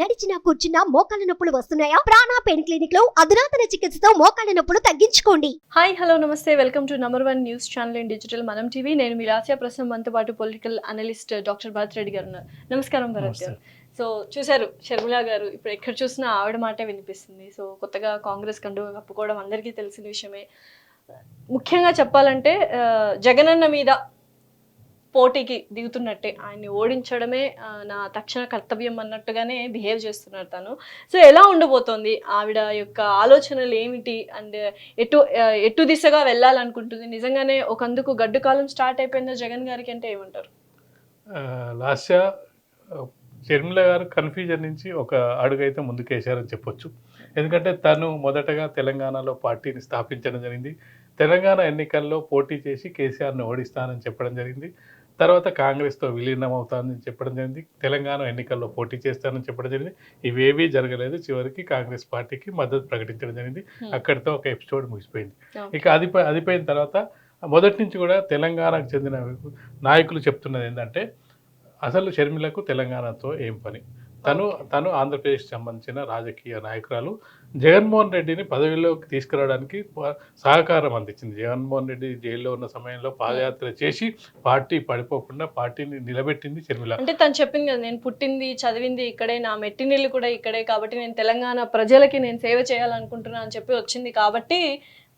నడిచినా కూర్చున్నా మోకాళ్ళ నొప్పులు వస్తున్నాయా? ప్రాణా పెయిన్ క్లినిక్లో అధునాతన చికిత్సతో మోకాళ్ళ నొప్పులు తగ్గించుకోండి. హాయ్ హలో నమస్తే. Welcome to number one news channel in digital Manam TV. నేను మీ లాస్యా ప్రస్తుతం మనతో పాటు political analyst doctor Bharath Reddy గారు ఉన్నారు. నమస్కారం భరత్ గారు. సో చూశారు షర్మిల గారు ఇప్పుడు ఎక్కడ చూసినా ఆవిడ మాటే వినిపిస్తుంది. సో కొత్తగా కాంగ్రెస్ కండు కప్పుకోవడం అందరికీ తెలిసిన విషయమే. ముఖ్యంగా చెప్పాలంటే జగనన్న మీద పోటీకి దిగుతున్నట్టే. ఆయన్ని ఓడించడమే నా తక్షణ కర్తవ్యం అన్నట్టుగానే బిహేవ్ చేస్తున్నారు తను. సో ఎలా ఉండబోతోంది? ఆవిడ యొక్క ఆలోచనలు ఏమిటి? అండ్ ఎటు ఎటు దిశగా వెళ్ళాలనుకుంటుంది? నిజంగానే ఒకందుకు గడ్డు కాలం స్టార్ట్ అయిపోయిందో జగన్ గారికి అంటే ఏమంటారు? లాస్య షర్మిల గారు కన్ఫ్యూజన్ నుంచి ఒక అడుగైతే ముందుకేశారని చెప్పొచ్చు. ఎందుకంటే తను మొదటగా తెలంగాణలో పార్టీని స్థాపించడం జరిగింది. తెలంగాణ ఎన్నికల్లో పోటీ చేసి కేసీఆర్ని ఓడిస్తానని చెప్పడం జరిగింది. తర్వాత కాంగ్రెస్తో విలీనం అవుతానని చెప్పడం జరిగింది. తెలంగాణ ఎన్నికల్లో పోటీ చేస్తానని చెప్పడం జరిగింది. ఇవేవీ జరగలేదు. చివరికి కాంగ్రెస్ పార్టీకి మద్దతు ప్రకటించడం జరిగింది. అక్కడితో ఒక ఎపిసోడ్ ముగిసిపోయింది. ఇక అది అదిపోయిన తర్వాత మొదటి నుంచి కూడా తెలంగాణకు చెందిన నాయకులు చెప్తున్నది ఏంటంటే అసలు షర్మిలకు తెలంగాణతో ఏం పని? తను తను ఆంధ్రప్రదేశ్ సంబంధించిన రాజకీయ నాయకురాలు. జగన్మోహన్ రెడ్డిని పదవిలోకి తీసుకురావడానికి సహకారం అందించింది. జగన్మోహన్ రెడ్డి జైల్లో ఉన్న సమయంలో పాదయాత్ర చేసి పార్టీ పడిపోకుండా పార్టీని నిలబెట్టింది షర్మిల. అంటే తను చెప్పింది కదా నేను పుట్టింది చదివింది ఇక్కడే నా మెట్టినీళ్ళు కూడా ఇక్కడే కాబట్టి నేను తెలంగాణ ప్రజలకి నేను సేవ చేయాలనుకుంటున్నా అని చెప్పి వచ్చింది కాబట్టి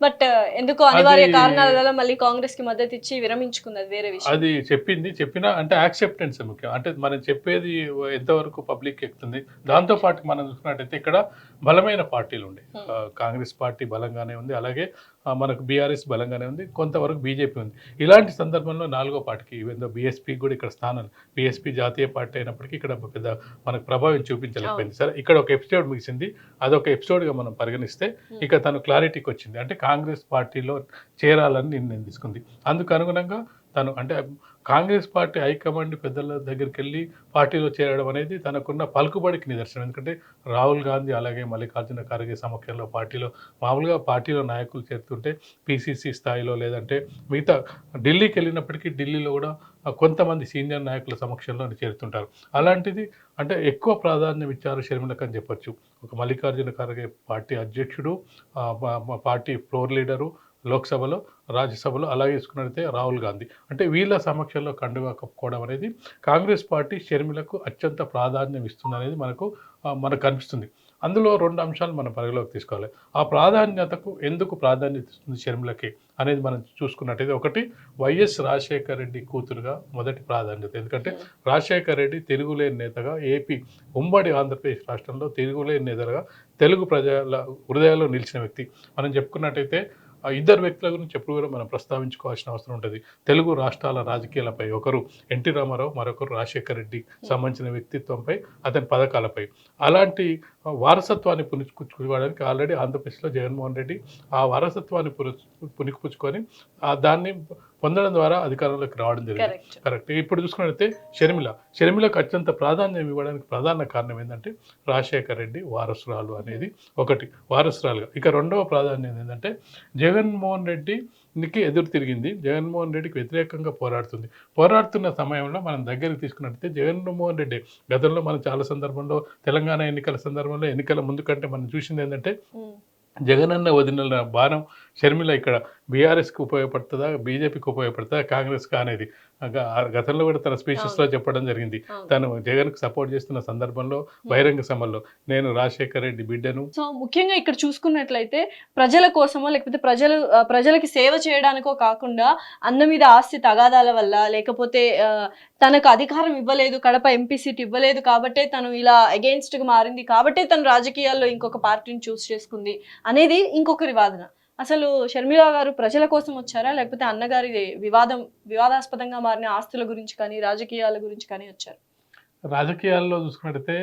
బట్ ఎందుకో అనివార్య కారణాల వల్ల మళ్ళీ కాంగ్రెస్కి మద్దతు ఇచ్చి విరమించుకుంది అది వేరే విషయం. అది చెప్పింది చెప్పినా అంటే యాక్సెప్టెన్స్ ముఖ్యం. అంటే మనం చెప్పేది ఎంతవరకు పబ్లిక్ ఎక్కుతుంది దాంతో పాటు మనం చూసుకున్నట్టయితే ఇక్కడ బలమైన పార్టీలు ఉండే కాంగ్రెస్ పార్టీ బలంగానే ఉంది. అలాగే మనకు బీఆర్ఎస్ బలంగానే ఉంది కొంతవరకు బీజేపీ ఉంది. ఇలాంటి సందర్భంలో నాలుగో పార్టీకి ఈవెన్ బీఎస్పీ కూడా ఇక్కడ స్థానం బీఎస్పీ జాతీయ పార్టీ అయినప్పటికీ ఇక్కడ పెద్ద మనకు ప్రభావం చూపించలేకపోయింది. సరే ఇక్కడ ఒక ఎపిసోడ్ ముగిసింది. అదొక ఎపిసోడ్గా మనం పరిగణిస్తే. ఇక తను క్లారిటీకి వచ్చింది. అంటే కాంగ్రెస్ పార్టీలో చేరాలని నిర్ణయం తీసుకుంది. అందుకు అనుగుణంగా తను అంటే కాంగ్రెస్ పార్టీ హైకమాండ్ పెద్దల దగ్గరికి వెళ్ళి పార్టీలో చేరడం అనేది తనకున్న పలుకుబడికి నిదర్శనం. ఎందుకంటే రాహుల్ గాంధీ అలాగే మల్లికార్జున ఖర్గే సమక్షంలో పార్టీలో మామూలుగా పార్టీలో నాయకులు చేరుతుంటే పీసీసీ స్థాయిలో లేదంటే మిగతా ఢిల్లీకి వెళ్ళినప్పటికీ ఢిల్లీలో కూడా కొంతమంది సీనియర్ నాయకుల సమక్షంలో చేరుతుంటారు. అలాంటిది అంటే ఎక్కువ ప్రాధాన్యం ఇచ్చారు షర్మిలకు అని చెప్పొచ్చు. ఒక మల్లికార్జున ఖర్గే పార్టీ అధ్యక్షుడు పార్టీ ఫ్లోర్ లీడరు లోక్సభలో రాజ్యసభలో అలాగే తీసుకున్నట్లయితే రాహుల్ గాంధీ. అంటే వీళ్ళ సమక్షంలో కండువా కప్పుకోవడం అనేది కాంగ్రెస్ పార్టీ షర్మిలకు అత్యంత ప్రాధాన్యం ఇస్తుందనేది మనకు మనకు కనిపిస్తుంది. అందులో రెండు అంశాలు మనం పరిగణలోకి తీసుకోవాలి. ఆ ప్రాధాన్యతకు ఎందుకు ప్రాధాన్యత ఇస్తుంది షర్మిలకి అనేది మనం చూసుకున్నట్టయితే ఒకటి వైఎస్ రాజశేఖర రెడ్డి కూతురుగా మొదటి ప్రాధాన్యత. ఎందుకంటే రాజశేఖర రెడ్డి తెలుగులేని నేతగా ఏపీ ఉమ్మడి ఆంధ్రప్రదేశ్ రాష్ట్రంలో తెలుగులేని నేతగా తెలుగు ప్రజల హృదయాల్లో నిలిచిన వ్యక్తి. మనం చెప్పుకున్నట్టయితే ఆ ఇద్దరు వ్యక్తుల గురించి ఎప్పుడు కూడా మనం ప్రస్తావించుకోవాల్సిన అవసరం ఉంటుంది. తెలుగు రాష్ట్రాల రాజకీయాలపై ఒకరు ఎన్టీ రామారావు మరొకరు రాజశేఖర రెడ్డి సంబంధించిన వ్యక్తిత్వంపై అతని పథకాలపై. అలాంటి వారసత్వాన్ని పునిపుచ్చుకోవడానికి ఆల్రెడీ ఆంధ్రప్రదేశ్లో జగన్మోహన్ రెడ్డి ఆ వారసత్వాన్ని పుని పునిపుచ్చుకొని దాన్ని పొందడం ద్వారా అధికారంలోకి రావడం జరిగింది. కరెక్ట్ ఇప్పుడు చూసుకున్నట్లయితే షర్మిల షర్మిలకు అత్యంత ప్రాధాన్యం ఇవ్వడానికి ప్రధాన కారణం ఏంటంటే రాజశేఖర రెడ్డి వారసురాలు అనేది ఒకటి. వారసురాలుగా. ఇక రెండవ ప్రాధాన్యం ఏంటంటే జగన్మోహన్ రెడ్డికి ఎదురు తిరిగింది. జగన్మోహన్ రెడ్డికి వ్యతిరేకంగా పోరాడుతుంది. పోరాడుతున్న సమయంలో మనం దగ్గరికి తీసుకున్నట్లయితే జగన్మోహన్ రెడ్డి గతంలో మనం చాలా సందర్భంలో తెలంగాణ ఎన్నికల సందర్భంలో ఎన్నికల ముందు కంటే మనం చూసింది ఏంటంటే జగనన్న వదిలిన బాణం షర్మిల ఇక్కడ బీఆర్ఎస్కి ఉపయోగపడుతుందా బీజేపీకి ఉపయోగపడుతుందా కాంగ్రెస్కా అనేది? గతంలో కూడా తన స్పీచెస్లో చెప్పడం జరిగింది. తను జగన్కి సపోర్ట్ చేస్తున్న సందర్భంలో బహిరంగ సభల్లో నేను రాజశేఖర రెడ్డి బిడ్డను సో ముఖ్యంగా ఇక్కడ చూసుకున్నట్లయితే ప్రజల కోసమో లేకపోతే ప్రజలు ప్రజలకి సేవ చేయడానికో కాకుండా అన్న మీద ఆస్తి తగాదాల వల్ల లేకపోతే తనకు అధికారం ఇవ్వలేదు కడప ఎంపీ సీట్ ఇవ్వలేదు కాబట్టే తను ఇలా against గా మారింది కాబట్టే తను రాజకీయాల్లో ఇంకొక పార్టీని చూస్ చేసుకుంది అనేది ఇంకొకరి వాదన అసలు షర్మిల గారు ప్రజల కోసం వచ్చారా? లేకపోతే అన్నగారి వివాదం వివాదాస్పదంగా మారిన ఆస్తుల గురించి కానీ రాజకీయాల గురించి కానీ వచ్చారు? రాజకీయాల్లో చూసుకున్నట్టయితే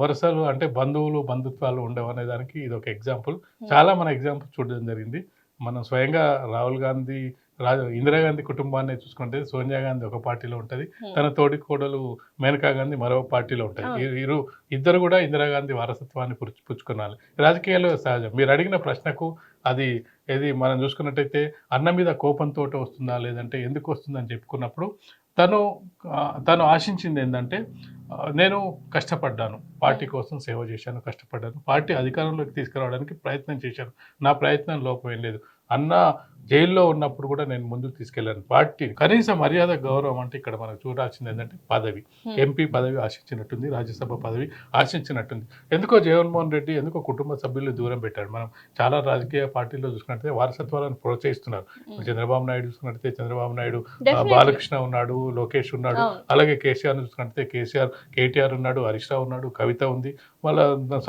వరుసలు అంటే బంధువులు బంధుత్వాలు ఉండవు అనే దానికి ఇది ఒక ఎగ్జాంపుల్ చాలా మన ఎగ్జాంపుల్ చూడడం జరిగింది. మనం స్వయంగా రాహుల్ గాంధీ రాజ ఇందిరాగాంధీ కుటుంబాన్ని చూసుకుంటే సోనియా గాంధీ ఒక పార్టీలో ఉంటుంది. తన తోటి కోడలు మేనకా గాంధీ మరో పార్టీలో ఉంటుంది. ఇరు ఇద్దరు కూడా ఇందిరాగాంధీ వారసత్వాన్ని పుచ్చు పుచ్చుకున్నారు. రాజకీయాల్లో సహజం. మీరు అడిగిన ప్రశ్నకు అది ఏది మనం చూసుకున్నట్టయితే అన్న మీద కోపంతో వస్తుందా లేదంటే ఎందుకు వస్తుందని చెప్పుకున్నప్పుడు తను తను ఆశించింది ఏంటంటే నేను కష్టపడ్డాను. పార్టీ కోసం సేవ చేశాను కష్టపడ్డాను. పార్టీ అధికారంలోకి తీసుకురావడానికి ప్రయత్నం చేశాను. నా ప్రయత్నం లోపం ఏం లేదు. అన్న జైల్లో ఉన్నప్పుడు కూడా నేను ముందుకు తీసుకెళ్ళాను పార్టీ కనీస మర్యాద గౌరవం అంటే ఇక్కడ మనకు చూడాల్సింది ఏంటంటే పదవి. ఎంపీ పదవి ఆశించినట్టుంది రాజ్యసభ పదవి ఆశించినట్టుంది ఎందుకో జగన్మోహన్ రెడ్డి ఎందుకో కుటుంబ సభ్యులు దూరం పెట్టాడు మనం చాలా రాజకీయ పార్టీల్లో చూసుకున్నట్లయితే వారసత్వాలను ప్రోత్సహిస్తున్నారు. చంద్రబాబు నాయుడు చూసుకున్నట్లయితే చంద్రబాబు నాయుడు. బాలకృష్ణ ఉన్నాడు లోకేష్ ఉన్నాడు. అలాగే కేసీఆర్ చూసుకుంటే కేసీఆర్ కేటీఆర్ ఉన్నాడు హరీష్ రావు ఉన్నాడు కవిత ఉంది వాళ్ళ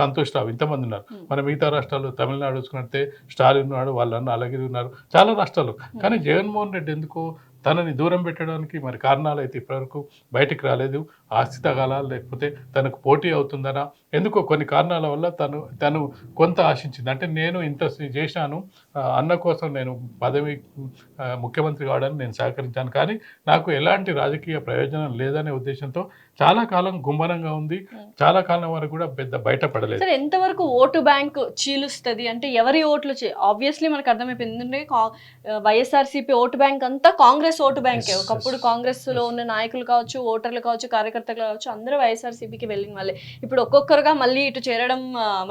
సంతోష్ రావు ఇంతమంది ఉన్నారు. మన మిగతా రాష్ట్రాలు తమిళనాడు చూసుకుంటే స్టాలిన్ ఉన్నాడు వాళ్ళన్న అలాగే ఉన్నారు చాలా రాష్ట్రాలు కానీ జగన్మోహన్ రెడ్డి ఎందుకో తనని దూరం పెట్టడానికి మరి కారణాలు అయితే ఇప్పటివరకు బయటికి రాలేదు. ఆస్తి తగాలా లేకపోతే తనకు పోటీ అవుతుందనా? ఎందుకో కొన్ని కారణాల వల్ల తను తను కొంత ఆశించింది. అంటే నేను ఇంత చేశాను అన్న కోసం నేను పదవి ముఖ్యమంత్రి కావడానికి నేను సహకరించాను. కానీ నాకు ఎలాంటి రాజకీయ ప్రయోజనం లేదనే ఉద్దేశంతో చాలా కాలం గుమ్మనంగా ఉంది. చాలా కాలం వరకు కూడా పెద్ద బయటపడలేదు సరే ఎంతవరకు ఓటు బ్యాంక్ చీలుస్తుంది? అంటే ఎవరి ఓట్లు ఆబ్వియస్లీ మనకు అర్థమైపోయింది. ఎందుకంటే వైఎస్ఆర్సీపీ ఓటు బ్యాంక్ అంతా కాంగ్రెస్ ఓటు బ్యాంకే. ఒకప్పుడు yes, కాంగ్రెస్లో ఉన్న నాయకులు కావచ్చు ఓటర్లు కావచ్చు కార్యకర్తలు కావచ్చు అందరూ వైఎస్ఆర్సీపీకి వెళ్ళిన వాళ్ళే. ఇప్పుడు ఒక్కొక్కరుగా మళ్ళీ ఇటు చేరడం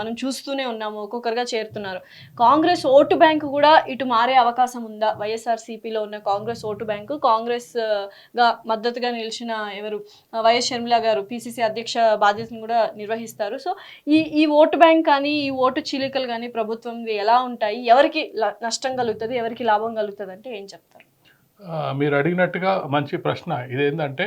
మనం చూస్తూనే ఉన్నాము ఒక్కొక్కరుగా చేరుతున్నారు. కాంగ్రెస్ ఓటు బ్యాంక్ కూడా ఇటు మారే అవకాశం ఉందా? వైఎస్ఆర్సీపీలో ఉన్న కాంగ్రెస్ ఓటు బ్యాంకు కాంగ్రెస్గా మద్దతుగా నిలిచిన ఎవరు? వైఎస్ షర్మిల గారు పిసిసి అధ్యక్ష బాధ్యతను కూడా నిర్వహిస్తారు. సో ఈ ఈ ఓటు బ్యాంక్ కానీ ఈ ఓటు చీలికలు కానీ ప్రభుత్వం ఎలా ఉంటాయి? ఎవరికి నష్టం కలుగుతుంది? ఎవరికి లాభం కలుగుతుంది? అంటే ఏం చెప్తారు? మీరు అడిగినట్టుగా మంచి ప్రశ్న. ఇదేంటంటే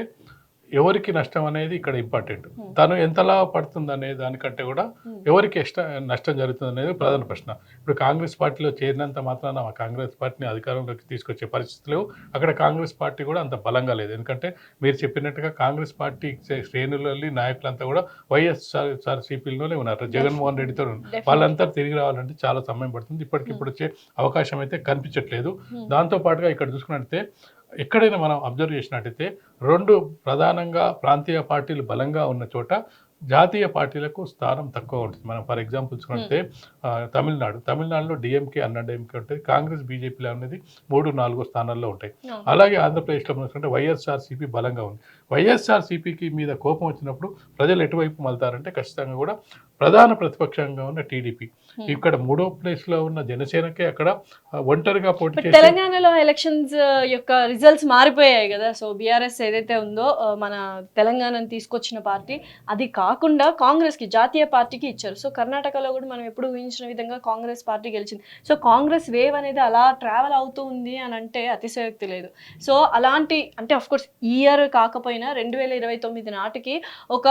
ఎవరికి నష్టం అనేది ఇక్కడ ఇంపార్టెంట్. Hmm. తను ఎంతలా పడుతుంది అనే దానికంటే కూడా Hmm. ఎవరికి నష్టం జరుగుతుంది అనేది ప్రధాన ప్రశ్న. ఇప్పుడు కాంగ్రెస్ పార్టీలో చేరినంత మాత్రాన ఆ కాంగ్రెస్ పార్టీని అధికారంలోకి తీసుకొచ్చే పరిస్థితులు అక్కడ కాంగ్రెస్ పార్టీ కూడా అంత బలంగా లేదు. ఎందుకంటే మీరు చెప్పినట్టుగా కాంగ్రెస్ పార్టీ శ్రే- శ్రేణులలో నాయకులంతా కూడా వైఎస్ఆర్ సిపిలోనే ఉన్నారు. జగన్మోహన్ రెడ్డితో. వాళ్ళంతా తిరిగి రావాలంటే చాలా సమయం పడుతుంది. ఇప్పటికిప్పుడు వచ్చే అవకాశం అయితే కనిపించట్లేదు. Hmm. దాంతో పాటుగా ఇక్కడ చూసుకున్నట్టయితే ఎక్కడైనా మనం అబ్జర్వ్ చేసినట్టయితే రెండు ప్రధానంగా ప్రాంతీయ పార్టీలు బలంగా ఉన్న చోట జాతీయ పార్టీలకు స్థానం తక్కువ ఉంటుంది. మనం ఫర్ ఎగ్జాంపుల్ చూసుకుంటే ఆ, తమిళనాడు. తమిళనాడులో డిఎంకే అన్న డిఎంకే ఉంటుంది. కాంగ్రెస్ బీజేపీలో అనేది మూడు నాలుగో స్థానాల్లో ఉంటాయి. అలాగే ఆంధ్రప్రదేశ్లో మనం చూసుకుంటే వైఎస్ఆర్సీపీ బలంగా ఉంది. వైఎస్ఆర్సీపీకి మీద కోపం వచ్చినప్పుడు ప్రజలు ఎటువైపు మళ్తారంటే ఖచ్చితంగా కూడా ప్రధాన ప్రతిపక్షంగా ఉన్న టీడీపీ. Hmm. ఇక్కడ మూడో ప్లేస్లో ఉన్న జనసేనకే అక్కడ ఒంటరిగా పోటీ తెలంగాణలో ఎలక్షన్స్ యొక్క రిజల్ట్స్ మారిపోయాయి కదా. సో బీఆర్ఎస్ ఏదైతే ఉందో మన తెలంగాణను తీసుకొచ్చిన పార్టీ అది కాకుండా కాంగ్రెస్కి జాతీయ పార్టీకి ఇచ్చారు. సో కర్ణాటకలో కూడా మనం ఎప్పుడు ఊహించిన విధంగా కాంగ్రెస్ పార్టీ గెలిచింది. సో కాంగ్రెస్ వేవ్ అనేది అలా ట్రావెల్ అవుతూ ఉంది అని అంటే అతిశయోక్తి లేదు. సో అలాంటి అంటే అఫ్ కోర్స్ ఈ ఇయర్ కాకపోయినా రెండు వేల ఇరవై తొమ్మిది నాటికి ఒక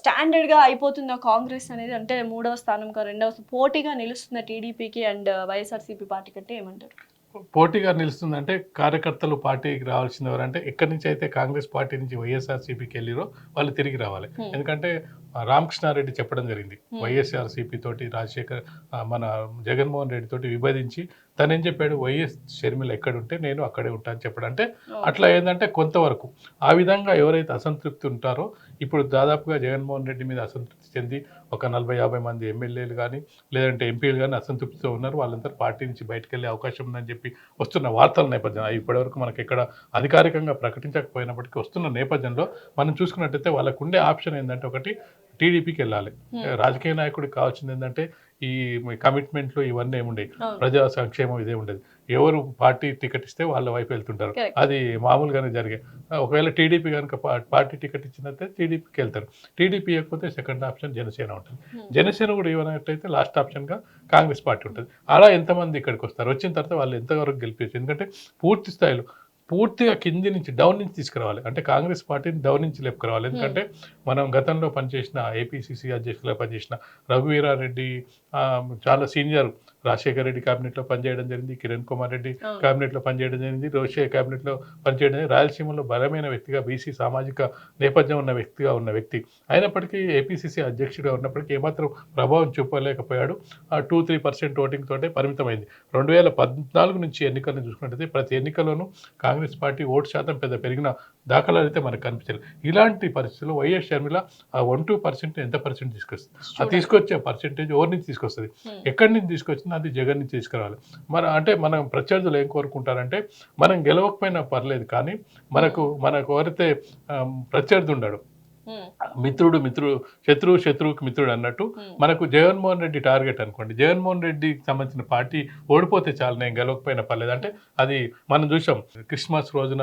స్టాండర్డ్గా అయిపోతుంది ఆ కాంగ్రెస్ అనేది? అంటే మూడవ స్థానం కా రెండవ పోటీగా నిలుస్తున్న టీడీపీకి అండ్ uh, వైఎస్ఆర్సీపీ పార్టీ కంటే ఏమంటారు? పోటీగా నిలుస్తుందంటే కార్యకర్తలు పార్టీకి రావాల్సింది ఎవరంటే ఎక్కడి నుంచి అయితే కాంగ్రెస్ పార్టీ నుంచి వైఎస్ఆర్సీపీకి వెళ్ళిరో వాళ్ళు తిరిగి రావాలి. Hmm. ఎందుకంటే రామకృష్ణారెడ్డి చెప్పడం జరిగింది. Hmm. వైఎస్ఆర్సీపీ తోటి రాజశేఖర్ మన జగన్మోహన్ రెడ్డి తోటి విభజించి తను ఏం చెప్పాడు? వైఎస్ షర్మిల ఎక్కడుంటే నేను అక్కడే ఉంటా అని చెప్పాడు. అంటే అట్లా ఏంటంటే కొంతవరకు ఆ విధంగా ఎవరైతే అసంతృప్తి ఉంటారో ఇప్పుడు దాదాపుగా జగన్మోహన్ రెడ్డి మీద అసంతృప్తి చెంది ఒక నలభై యాభై మంది ఎమ్మెల్యేలు కానీ లేదంటే ఎంపీలు కానీ అసంతృప్తితో ఉన్నారు వాళ్ళందరూ పార్టీ నుంచి బయటకు వెళ్ళే అవకాశం ఉందని చెప్పి వస్తున్న వార్తల నేపథ్యం ఇప్పటివరకు మనకి ఇక్కడ అధికారికంగా ప్రకటించకపోయినప్పటికీ వస్తున్న నేపథ్యంలో మనం చూసుకున్నట్టయితే వాళ్ళకు ఉండే ఆప్షన్ ఏంటంటే ఒకటి టీడీపీకి వెళ్ళాలి. రాజకీయ నాయకుడికి కావాల్సింది ఏంటంటే ఈ కమిట్మెంట్లు ఇవన్నీ ఏముండేవి. ప్రజా సంక్షేమం ఇదే ఉండేది ఎవరు పార్టీ టికెట్ ఇస్తే వాళ్ళ వైపు వెళ్తుంటారు. అది మామూలుగానే జరిగే. ఒకవేళ టీడీపీ కనుక పార్టీ టికెట్ ఇచ్చినట్టే టీడీపీకి వెళ్తారు. టీడీపీ ఇవ్వకపోతే సెకండ్ ఆప్షన్ జనసేన ఉంటుంది. Hmm. జనసేన కూడా ఇవ్వనట్టయితే లాస్ట్ ఆప్షన్గా కాంగ్రెస్ పార్టీ ఉంటుంది. అలా ఎంతమంది ఇక్కడికి వస్తారు? వచ్చిన తర్వాత వాళ్ళు ఎంతవరకు గెలిపించు ఎందుకంటే పూర్తి స్థాయిలో పూర్తిగా కింది నుంచి డౌన్ నుంచి తీసుకురావాలి. అంటే కాంగ్రెస్ పార్టీని డౌన్ నుంచి లేపుకురావాలి. ఎందుకంటే మనం గతంలో పనిచేసిన ఏపీసీసీ అధ్యక్షులుగా పనిచేసిన రఘువీరారెడ్డి చాలా సీనియర్ రాజశేఖర రెడ్డి క్యాబినెట్లో పనిచేయడం జరిగింది కిరణ్ కుమార్ రెడ్డి. క్యాబినెట్లో పనిచేయడం జరిగింది రోషే క్యాబినెట్లో పనిచేయడం జరిగింది. రాయలసీమలో బలమైన వ్యక్తిగా బీసీ సామాజిక నేపథ్యం ఉన్న వ్యక్తిగా ఉన్న వ్యక్తి. అయినప్పటికీ ఏపీసీసీ అధ్యక్షుడిగా ఉన్నప్పటికీ ఏమాత్రం ప్రభావం చూపలేకపోయాడు. ఆ టూ త్రీ పర్సెంట్ ఓటింగ్ తోటే పరిమితమైంది. రెండు వేల పద్నాలుగు నుంచి ఎన్నికలను చూసుకున్నట్టయితే ప్రతి ఎన్నికల్లోనూ కాంగ్రెస్ పార్టీ ఓటు శాతం పెద్ద పెరిగిన దాఖలాలు అయితే మనకు కనిపించలేదు. ఇలాంటి పరిస్థితుల్లో వైఎస్ షర్మిల ఆ వన్ టూ పర్సెంట్ ఎంత పర్సెంట్ తీసుకొస్తుంది? ఆ. తీసుకొచ్చే పర్సెంటేజ్ ఎవరి నుంచి తీసుకొస్తుంది. ఎక్కడి నుంచి తీసుకొచ్చింది అది జగన్ నుంచి తీసుకురావాలి. మన అంటే మనం ప్రత్యర్థులు ఏం కోరుకుంటారంటే మనం గెలవకపోయినా పర్లేదు కానీ మనకు మనకు ఎవరైతే ప్రత్యర్థి ఉమ్, మిత్రుడు మిత్రుడు శత్రువు శత్రువుకి మిత్రుడు అన్నట్టు మనకు జగన్మోహన్ రెడ్డి టార్గెట్ అనుకోండి. జగన్మోహన్ రెడ్డికి సంబంధించిన పార్టీ ఓడిపోతే చాలు నేను గెలవకపోయినా పర్లేదు. అంటే అది మనం చూసాం క్రిస్మస్ రోజున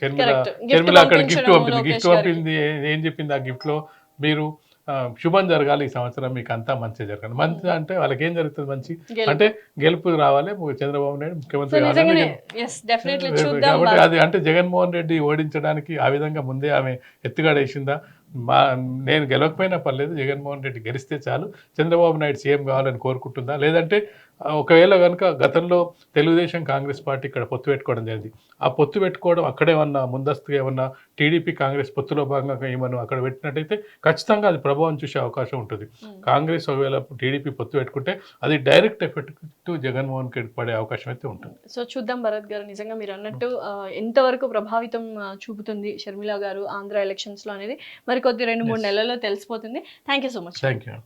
షర్మిల షర్మిల అక్కడ గిఫ్ట్ పంపింది గిఫ్ట్. పంపింది ఏ- చెప్పింది ఆ గిఫ్ట్లో మీరు శుభం జరగాలి ఈ సంవత్సరం మీకు అంతా మంచి జరగాలి. మంచి అంటే వాళ్ళకి ఏం జరుగుతుంది మంచి. అంటే గెలుపు రావాలి చంద్రబాబు నాయుడు ముఖ్యమంత్రి కాబట్టి. అది అంటే జగన్మోహన్ రెడ్డి ఓడించడానికి ఆ విధంగా ముందే ఆమె ఎత్తుగాడేసిందా? మా నేను గెలవకపోయినా పర్లేదు జగన్మోహన్ రెడ్డి గెలిస్తే చాలు. చంద్రబాబు నాయుడు సీఎం కావాలని కోరుకుంటుందా? లేదంటే ఒకవేళ కనుక గతంలో తెలుగుదేశం కాంగ్రెస్ పార్టీ ఇక్కడ పొత్తు పెట్టుకోవడం జరిగింది. ఆ పొత్తు పెట్టుకోవడం అక్కడేమన్నా ముందస్తుగా ఏమన్నా టీడీపీ కాంగ్రెస్ పొత్తులో భాగంగా ఏమన్నా అక్కడ పెట్టినట్టయితే ఖచ్చితంగా అది ప్రభావం చూసే అవకాశం ఉంటుంది. కాంగ్రెస్ ఒకవేళ టీడీపీ పొత్తు పెట్టుకుంటే అది డైరెక్ట్ ఎఫెక్ట్ జగన్మోహన్ రెడ్డి పడే అవకాశం అయితే ఉంటుంది. సో చూద్దాం భరత్ గారు నిజంగా మీరు అన్నట్టు ఎంతవరకు ప్రభావితం చూపుతుంది షర్మిల గారు ఆంధ్ర ఎలక్షన్స్లో అనేది. మరి కొద్ది రెండు మూడు. నెలల్లో తెలిసిపోతుంది. Thank you so much thank you